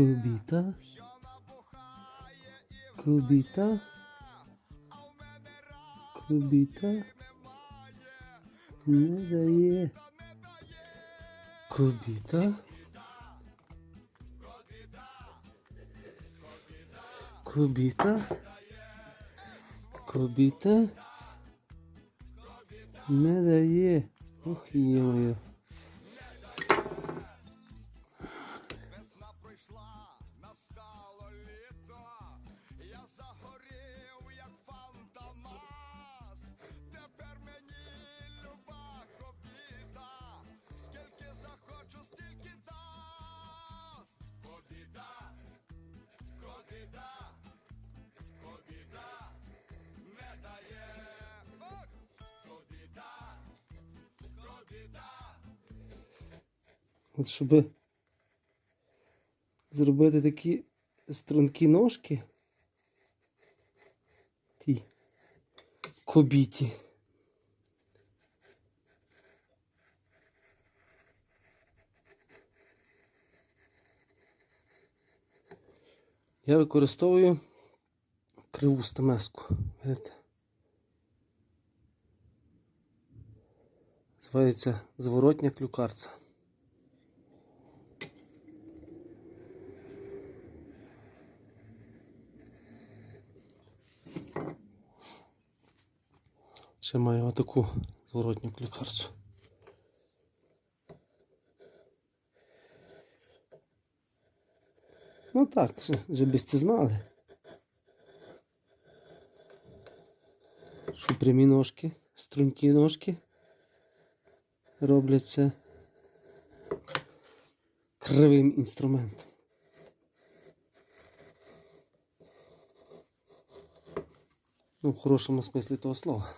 Кубіта. Кубіта. Кубіта. Не дає. Кубіта. Кубіта. Кубіта. Не дає. Ох, є От щоб зробити такі стрункі ножки. Ті кобіті. Я використовую криву стамеску. Видите? Називається зворотня клюкарця. Ще маю отаку зворотню клюкарцю. Ну так, вже ці знали. Що прямі ножки, стрункі ножки робляться кривим інструментом. Ну, в хорошому смислі того слова.